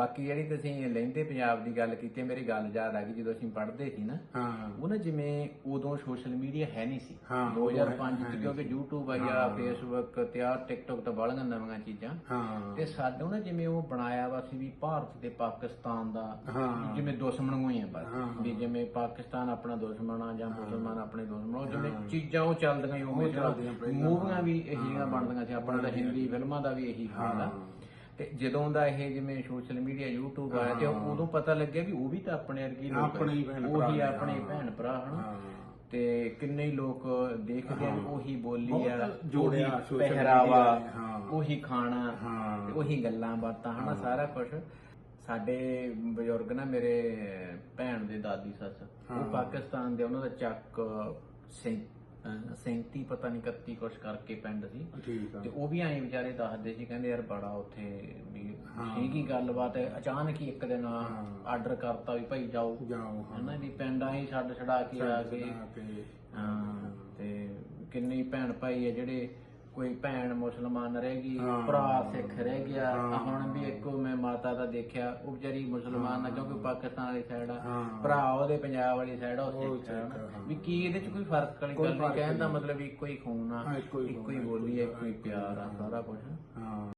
ਬਾਕੀ ਜਿਹੜੀ ਤੁਸੀਂ ਲਹਿੰਦੇ ਪੰਜਾਬ ਦੀ ਗੱਲ ਕੀਤੀ ਮੇਰੀ ਗੱਲ ਯਾਦ ਆ ਗਈ ਜਦੋਂ ਅਸੀਂ ਪੜ੍ਹਦੇ ਸੀ ਨਾ ਹਾਂ। ਉਹ ਨਾ ਜਿਵੇਂ ਉਦੋਂ ਸੋਸ਼ਲ ਮੀਡੀਆ ਹੈ ਨਹੀਂ ਸੀ। ਹਾਂ, ਉਦੋਂ 2005 ਹੈ ਚ ਕਿਉਂਕਿ YouTube ਆਇਆ ਫੇਸਬੁੱਕ ਤੇ ਆ TikTok ਤੇ ਬੜੀਆਂ ਨਵੀਆਂ ਚੀਜ਼ਾਂ। ਹਾਂ। ਤੇ ਸਾਡੇ ਨਾ ਜਿਵੇਂ ਉਹ ਬਣਾਇਆ ਵਾ ਸੀ ਵੀ ਭਾਰਤ ਤੇ ਪਾਕਿਸਤਾਨ ਦਾ ਜਿਵੇਂ ਦੁਸ਼ਮਣ ਹੋਏ ਆ ਬਸ। ਵੀ ਜਿਵੇਂ ਪਾਕਿਸਤਾਨ ਆਪਣਾ ਦੁਸ਼ਮਣ ਆ ਜਾਂ ਮੁਸਲਮਾਨ ਆਪਣੇ ਦੁਸ਼ਮਣ ਉਹ ਜਿਵੇਂ ਚੀਜ਼ਾਂ ਉਹ ਚੱਲਦੀਆਂ ਹੀ ਉਵੇਂ ਚੱਲਦੀਆਂ ਪਈਆਂ। ਮੂਵੀਆਂ ਵੀ ਇਹੀ ਜਿਹੀਆਂ ਬਣਦੀਆਂ ਸੀ ਆਪਣਾ ਤਾਂ ਹਿੰਦੀ ਫਿਲਮਾਂ ਦਾ ਵੀ ਇਹੀ ਹਾਲ ਆ ਤੇ ਜਦੋਂ ਦਾ ਇਹ ਜਿਵੇਂ ਸੋਸ਼ਲ ਮੀਡੀਆ YouTube ਆਇਆ ਤੇ ਉਦੋਂ ਪਤਾ ਲੱਗਿਆ ਵੀ ਉਹ ਵੀ ਤਾਂ ਆਪਣੇ ਵਰਗੇ ਲੋਕ ਆਪਣੇ ਹੀ ਭੈਣ ਭਰਾ ਉਹੀ ਨੇ, ਆਪਣੇ ਭੈਣ ਭਰਾ ਹਨ? ਹਾਂ। ਤੇ ਕਿੰਨੇ ਹੀ ਲੋਕ ਦੇਖਦੇ ਆ ਉਹੀ ਬੋਲੀ ਆ ਬਹੁਤ ਜੋੜਿਆ ਉਹੀ social ਪਹਿਰਾਵਾ ਨੇ, ਹਾਂ। ਉਹੀ ਖਾਣਾ ਹਾਂ। ਤੇ ਉਹੀ ਗੱਲਾਂ ਬਾਤਾਂ ਹਨਾ? ਸਾਰਾ ਕੁਝ ਸਾਡੇ ਬਜ਼ੁਰਗ ਨਾ ਮੇਰੇ ਭੈਣ ਦੇ ਦਾਦੀ ਸੱਸ ਉਹ ਪਾਕਿਸਤਾਨ ਦੇ ਉਹਨਾਂ ਦਾ ਚੱਕ 37 ਪਤਾ ਨਹੀਂ 31 ਕੁਛ ਕਰਕੇ ਪਿੰਡ ਸੀ। ਠੀਕ ਆ। ਤੇ ਉਹ ਵੀ ਐਂ ਵਿਚਾਰੇ ਦੱਸਦੇ ਸੀ ਕਹਿੰਦੇ ਯਾਰ ਬੜਾ ਉੱਥੇ ਵੀ ਸੀਗੀ ਗੱਲਬਾਤ ਅਚਾਨਕ ਹੀ ਇੱਕ ਦਿਨ ਆਰਡਰ ਕਰਤਾ ਵੀ ਭਾਈ ਜਾਓ। ਜਾਓ ਹਾਂ। ਹਨਾ ਵੀ ਪਿੰਡਾਂ ਹੀ ਛੱਡ ਛੜਾ ਕੇ ਆ ਗਏ। ਹਾਂ ਤੇ ਕਿੰਨੇ ਹੀ ਭੈਣ ਭਾਈ ਆ ਜਿਹੜੇ ਕੋਈ ਭੈਣ ਮੁਸਲਮਾਨ ਰਹਿ ਗਈ ਹਾਂ। ਭਰਾ ਸਿੱਖ ਰਹਿ ਗਿਆ। ਦੇਖਿਆ ਉਹ ਵਿਚਾਰੀ ਮੁਸਲਮਾਨ ਆ ਕਿਉਂਕਿ ਪਾਕਿਸਤਾਨ ਵਾਲੀ ਸਾਈਡ ਆ। ਹਾਂ। ਭਰਾ ਉਹਦੇ ਪੰਜਾਬ ਵਾਲੀ ਸਾਈਡ ਆ ਉਹ ਉਹ ਸਿੱਖ ਆ ਸਿੱਖ ਆ, ਹਨਾ। ਵੀ ਕੀ ਇਹਦੇ ਚ ਕੋਈ ਫ਼ਰਕ ਵਾਲੀ ਗੱਲ ਨਹੀਂ ਕਹਿਣ ਦਾ ਮਤਲਬ ਇੱਕੋ ਹੀ ਖੂਨ ਆ ਹਾਂ, ਇੱਕੋ ਹੀ ਇੱਕੋ ਹੀ ਬੋਲੀ ਆ ਇੱਕੋ ਹੀ ਪਿਆਰ ਆ ਸਾਰਾ ਕੁਝ ਹਾਂ।